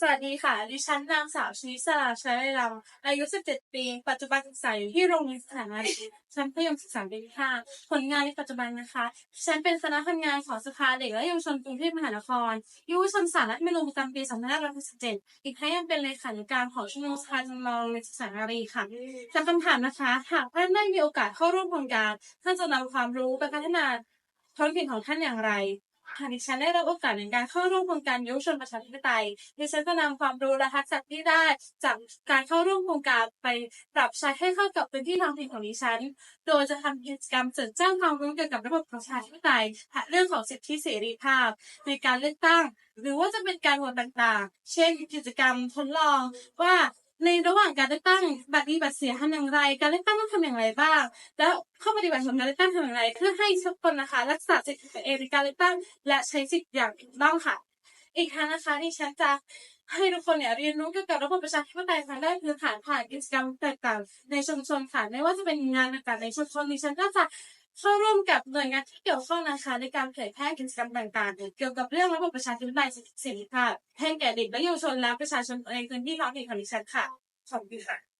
สวัสดีค่ะ ดิฉันนางสาวชนิสราชัยรำอายุ 17 ปี ปัจจุบันศึกษาอยู่ที่โรงเรียนสถานาชั้นประถมศึกษาปีที่ห้าผลงานในปัจจุบันนะคะ ฉันเป็นคณะทำงานของสภาเด็กและเยาวชนกรุงเทพมหานครยุวชนศารและเมนูประจำปี2567อีกทั้งยังเป็นเลขานุการของชมรมสภาจังหวัดโรงเรียนศึกษานารีค่ะจากคำถามนะคะ หากท่านได้มีโอกาสเข้าร่วมโครงการท่านจะนำความรู้ไปพัฒนาท้องถิ่นของท่านอย่างไร หากดิฉันได้รับโอกาสในการเข้าร่วมโครงการยุวชนประชาธิปไตย ดิฉันจะนำความรู้และทักษะที่ได้จากการเข้าร่วมโครงการไปปรับใช้ให้เข้ากับพื้นที่ท้องถิ่นของดิฉัน โดยจะทำกิจกรรมเสริมสร้างความรู้เกี่ยวกับระบบประชาธิปไตยเรื่องของสิทธิเสรีภาพ ในการเลือกตั้ง หรือว่าจะเป็นการโหวตต่างๆ เช่น กิจกรรมทดลองว่า ในระหว่างการเลือกตั้งบัตรดีบัตรเสียทำอย่างไร การเลือกตั้งต้องทำอย่างไรบ้าง แล้วข้อปฏิบัติของการเลือกตั้งทำอย่างไร เพื่อให้ทุกคนนะคะ รักษาสิทธิตัวเองในการเลือกตั้ง และใช้สิทธิ์อย่างถูกต้องค่ะ อีกทั้งนะคะที่ฉันจะให้ทุกคนเนี่ยเรียนรู้เกี่ยวกับระบบประชาธิปไตยทางด้านพื้นฐานผ่านกิจกรรมต่างๆในชุมชนค่ะไม่ว่าจะเป็นงานต่างๆในชุมชนดิฉันก็จะ เข้าร่วมกับหน่วยงานที่เกี่ยวข้องนะคะในการเผยแพร่กิจกรรมต่างๆ เกี่ยวกับเรื่องระบบประชาธิปไตยเสรีภาพให้แก่เด็กและเยาวชนและประชาชนในพื้นที่ท้องถิ่นของดิฉันค่ะขอบคุณค่ะ